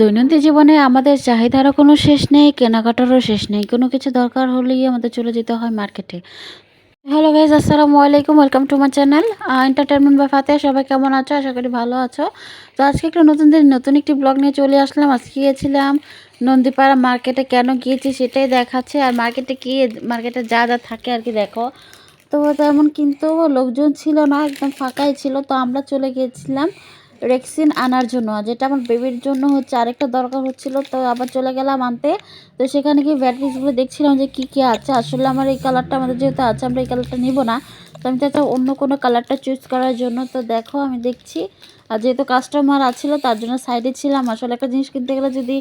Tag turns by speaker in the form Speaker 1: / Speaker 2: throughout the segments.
Speaker 1: দৈনন্দিন জীবনে আমাদের চাহিদারও কোনো শেষ নেই, কেনাকাটারও শেষ নেই। কোনো কিছু দরকার হলেই আমাদের চলে যেতে হয় মার্কেটে। হ্যালো গাইজ আসসালামু আলাইকুম welcome to my channel entertainment বা ফাতে সবাই কেমন আছো? আশা করি ভালো আছো। তো আজকে একটা নতুন দিন, নতুন একটি ব্লগ নিয়ে চলে আসলাম। আজকে গিয়েছিলাম নন্দীপাড়া মার্কেটে কেন গিয়েছি সেটাই দেখাচ্ছে। আর মার্কেটে কি মার্কেটে যা যা থাকে আর কি, দেখো। তো তেমন কিন্তু লোকজন ছিল না, একদম ফাঁকাই ছিল। তো আমরা চলে গিয়েছিলাম রেক্সিন আনার জন্য। যেটা আমার বেবির জন্য হচ্ছে আরেকটা দরকার হচ্ছিল, তো আবার চলে গেলাম আনতে। তো সেখানে গিয়ে ব্যাটারিজগুলো দেখছিলাম যে কী কী আছে। আসলে আমার এই কালারটা আমাদের যেহেতু আছে, আমরা এই কালারটা নিব না। তো আমি চাইছি অন্য কোনো কালারটা চুজ করার জন্য, তো দেখো আমি দেখছি। আর যেহেতু কাস্টমার আছিল, তার জন্য সাইডে ছিলাম। আসলে একটা জিনিস কিনতে গেলে যদি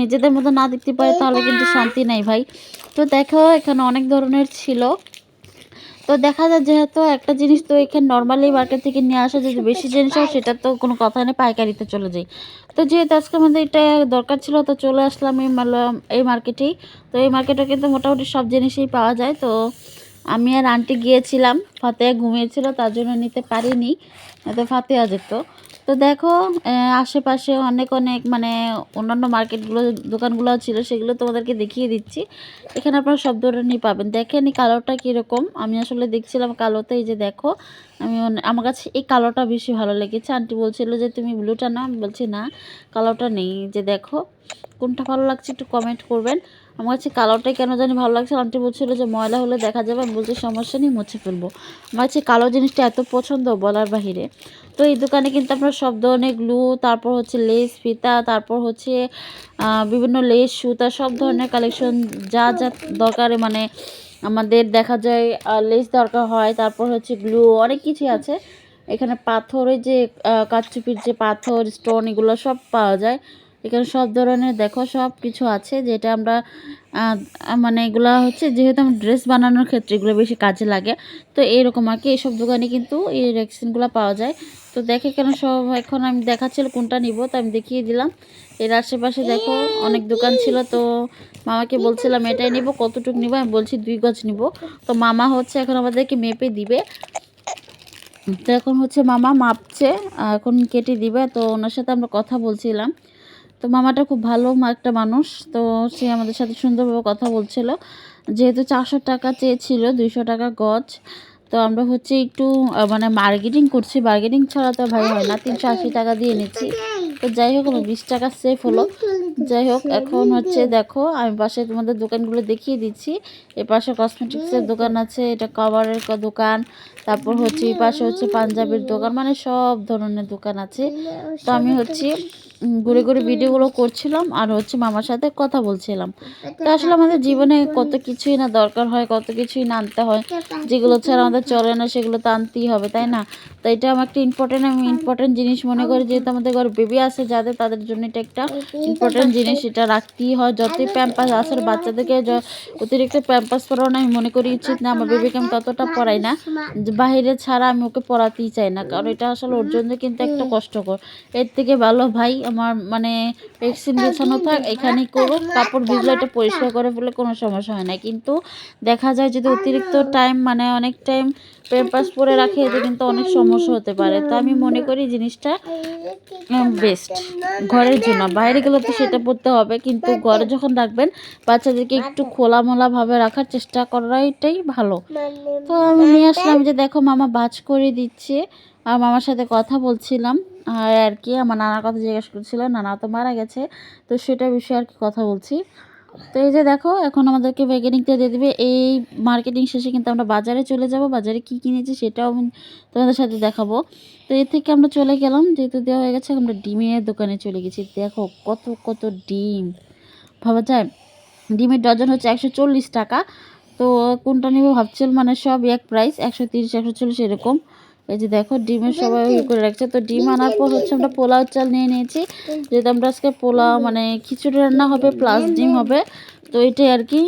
Speaker 1: নিজেদের মতো না দেখতে পারে, তাহলে কিন্তু শান্তি নাই ভাই। তো দেখো, এখানে অনেক ধরনের ছিল। তো দেখা যায় যেহেতু একটা জিনিস তো এখানে নর্মালি মার্কেট থেকে নিয়ে আসা যদি বেশি জিনিস হয় সেটা তো কোনো কথা নেই পাইকারিতে চলে যায়। তো যেহেতু আজকে আমাদের এটা দরকার ছিল তো চলে আসলাম এই এই মার্কেটেই তো এই মার্কেটে কিন্তু মোটামুটি সব জিনিসই পাওয়া যায়। তো আমি আর আন্টি গিয়েছিলাম ফতে ঘুমিয়েছিল তার জন্য নিতে পারিনি। তো ফাতেহা যেত তো দেখো আশেপাশে অনেক অনেক মানে অন্যান্য মার্কেটগুলো দোকানগুলো ছিল, সেগুলো তোমাদেরকে দেখিয়ে দিচ্ছি। এখানে আপনারা সব ধরনেরই পাবেন। দেখেন এই কালোটা কীরকম। আমি আসলে দেখছিলাম কালোতে, এই যে দেখো, আমি আমার কাছে এই কালোটা বেশি ভালো লেগেছে। আন্টি বলছিল যে, তুমি ব্লুটা না বলছি, না, কালোটা নেই। যে দেখো, কোনটা ভালো লাগছে একটু কমেন্ট করবেন। আমার কাছে কালোটাই কেন জানি ভালো লাগছে আন্টি বলছিল যে, ময়লা হলে দেখা যাবে। আমি বলছি, সমস্যা নেই, মুছে ফেলব। আমার কাছে কালো জিনিসটা এত পছন্দ বলার বাহিরে। তো এই দোকানে কিন্তু আপনার সব ধরনের গ্লু, তারপর হচ্ছে লেস, ফিতা, তারপর হচ্ছে বিভিন্ন লেস, সুতা, সব ধরনের কালেকশন যা যা দরকারে মানে আমাদের দেখা যায় লেস দরকার হয়, তারপর হচ্ছে গ্লু, অনেক কিছুই আছে। এখানে পাথরের যে কাচুপির যে পাথর, স্টোন, এগুলো সব পাওয়া যায়। এখানে সব ধরনের, দেখো সব কিছু আছে যেটা আমরা মানে এগুলো হচ্ছে যেহেতু আমার ড্রেস বানানোর ক্ষেত্রে এগুলো বেশি কাজে লাগে, তো এইরকম আর কি এইসব দোকানে কিন্তু এই ভ্যাকসিনগুলো পাওয়া যায়। তো দেখে কেন সব, এখন আমি দেখাচ্ছিল কোনটা নিব, তো আমি দেখিয়ে দিলাম। এর আশেপাশে দেখো অনেক দোকান ছিল, তো মামাকে বলছিলাম এটাই নিব, কতটুকু নিব, আমি বলছি দুই গজ নিব। তো মামা হচ্ছে এখন আমাদেরকে মেপে দিবে। তো এখন হচ্ছে মামা মাপছে, এখন কেটে দিবে, তো ওনার সাথে আমরা কথা বলছিলাম। তো মামাটা খুব ভালো একটা মানুষ, তো সে আমাদের সাথে সুন্দরভাবে কথা বলছিল। যেহেতু চারশো টাকা চেয়েছিল, দুইশো টাকা গজ, তো আমরা হচ্ছে একটু মানে মার্কেটিং করছি। মার্কেটিং ছাড়া তো ভাই হয় না, তিনশো আশি টাকা দিয়ে নিচ্ছি। তো যাই হোক, আমার বিশ টাকা সেফ হলো। যাই হোক, এখন হচ্ছে দেখো, আমি পাশে তোমাদের দোকানগুলো দেখিয়ে দিচ্ছি। এ পাশে কসমেটিক্সের দোকান আছে, এটা কভারের দোকান। তারপর হচ্ছে এই পাশে হচ্ছে পাঞ্জাবের দোকান মানে সব ধরনের দোকান আছে। তো আমি হচ্ছে ঘুরে ঘুরে ভিডিওগুলো করছিলাম আর হচ্ছে মামার সাথে কথা বলছিলাম। তো আসলে আমাদের জীবনে কত কিছুই না দরকার হয়, কত কিছুই না আনতে হয়। যেগুলো ছাড়া আমাদের চলে না, সেগুলো তো আনতেই হবে, তাই না? তো এটা আমার একটা ইম্পর্টেন্ট আমি ইম্পর্টেন্ট জিনিস মনে করি, যেহেতু আমাদের ঘরে বেবি আছে, যাদের, তাদের জন্য এটা একটা ইম্পর্টেন্ট জিনিস, এটা রাখতেই হয়। যতই প্যাম্পাস আসলে বাচ্চাদেরকে অতিরিক্ত প্যাম্পাস পড়ানো আমি মনে করি উচিত না, আমার বেবিকে আমি ততটা পড়াই না। বাহিরে ছাড়া আমি ওকে পড়াতেই চাই না, কারণ এটা আসলে ওর জন্য কিন্তু একটা কষ্টকর। এর থেকে ভালো ভাই আমার মানে ভ্যাকসিন বিছানো থাক এখানেই করুক কাপড় ভিজলে এটা পরিষ্কার করে ফেলে কোনো সমস্যা হয় না। কিন্তু দেখা যায় যদি অতিরিক্ত টাইম মানে অনেক টাইম পেম্পাস পরে রাখে এতে কিন্তু অনেক সমস্যা হতে পারে। তো আমি মনে করি জিনিসটা বেস্ট ঘরের জন্য বাইরে গেলে তো সেটা পড়তে হবে কিন্তু ঘরে যখন রাখবেন বাচ্চাদেরকে একটু খোলামোলাভাবে রাখার চেষ্টা করাটাই ভালো। তো আমি নিয়ে আসলাম যে দেখো মামা বাজ করে দিচ্ছে। আর মামার সাথে কথা বলছিলাম, আর আর কি আমার নানার কথা জিজ্ঞেস করছিল, নানা তো মারা গেছে। তো সেটা বিষয়ে আর কি কথা বলছি। তো এই যে দেখো, এখন আমাদেরকে ভ্যাগেনিংটা দিয়ে দেবে। এই মার্কেটিং শেষে কিন্তু আমরা বাজারে চলে যাব। বাজারে কি কিনেছি সেটাও আমি তোমাদের সাথে দেখাবো। তো এর থেকে আমরা চলে গেলাম। যেহেতু দেওয়া হয়ে গেছে, আমরা ডিমের দোকানে চলে গেছি। দেখো কত কত ডিম। ভাবা যায়? ডিমের ডজন হচ্ছে একশো চল্লিশ টাকা। তো কোনটা নেব ভাবছিল মানে সব এক প্রাইস একশো তিরিশ, একশো চল্লিশ এরকম। এই যে দেখো ডিমের সবাই করে রাখছে। তো ডিম আনার পর হচ্ছে আমরা পোলাও চাল নিয়ে নিয়েছি। যেহেতু আমরা আজকে পোলাও মানে খিচুড়ি রান্না হবে প্লাস ডিম হবে তো এটাই আর কি।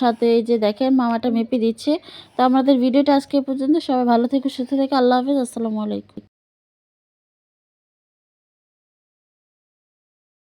Speaker 1: সাথে এই যে দেখেন মামাটা মেপে দিচ্ছে। তো আমাদের ভিডিওটা আজকে পর্যন্ত। সবাই ভালো থেকে সুস্থ থেকে। আল্লাহ হাফিজ। আসসালামু আলাইকুম।